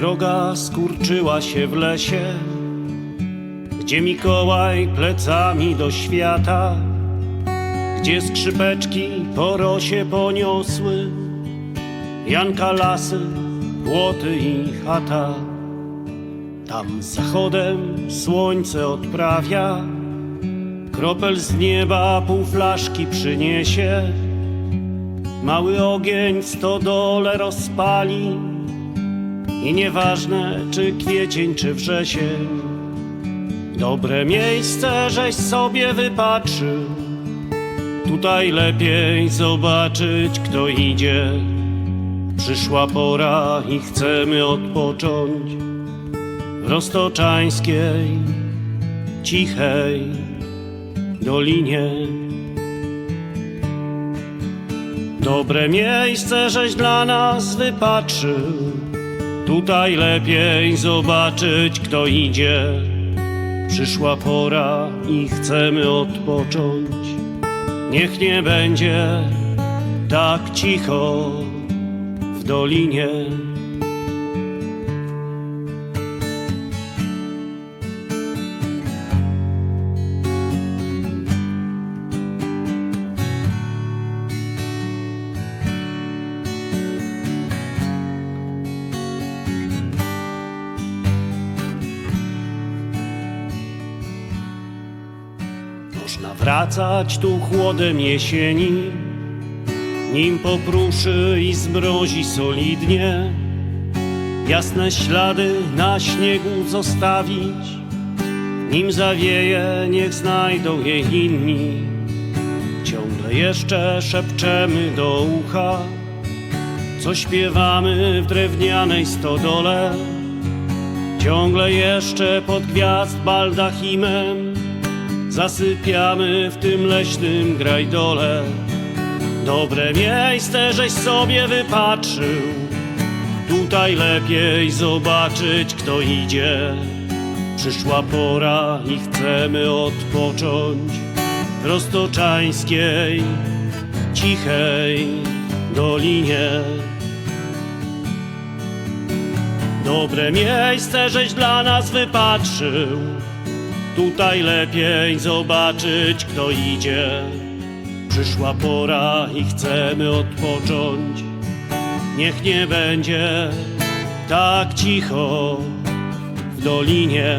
Droga skurczyła się w lesie, gdzie Mikołaj plecami do świata, gdzie skrzypeczki po rosie poniosły, Janka lasy, płoty i chata. Tam zachodem słońce odprawia, kropel z nieba pół flaszki przyniesie. Mały ogień stodole rozpali i nieważne czy kwiecień czy wrzesień. Dobre miejsce żeś sobie wypatrzył, tutaj lepiej zobaczyć kto idzie. Przyszła pora i chcemy odpocząć w roztoczańskiej, cichej dolinie. Dobre miejsce żeś dla nas wypatrzył, tutaj lepiej zobaczyć kto idzie. Przyszła pora i chcemy odpocząć, niech nie będzie tak cicho w dolinie. Wracać tu chłodem jesieni, nim popruszy i zmrozi solidnie. Jasne ślady na śniegu zostawić, nim zawieje, niech znajdą je inni. Ciągle jeszcze szepczemy do ucha, co śpiewamy w drewnianej stodole. Ciągle jeszcze pod gwiazd baldachimem Zasypiamy w tym leśnym grajdole. Dobre miejsce żeś sobie wypatrzył. Tutaj lepiej zobaczyć kto idzie. Przyszła pora i chcemy odpocząć W roztoczańskiej, cichej dolinie. Dobre miejsce żeś dla nas wypatrzył Tutaj lepiej zobaczyć kto idzie. Przyszła pora i chcemy odpocząć. Niech nie będzie tak cicho w dolinie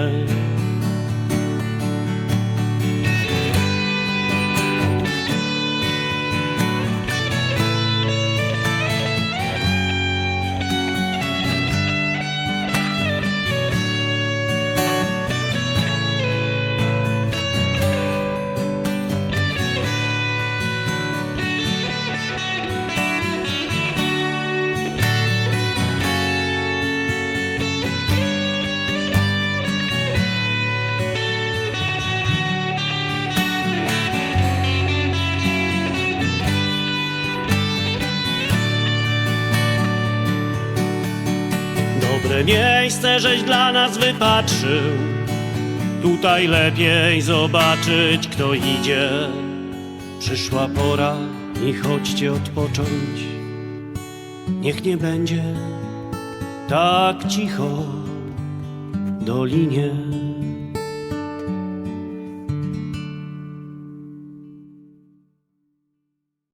Miejsce żeś dla nas wypatrzył. Tutaj lepiej zobaczyć kto idzie. Przyszła pora i chodźcie odpocząć. Niech nie będzie tak cicho dolinie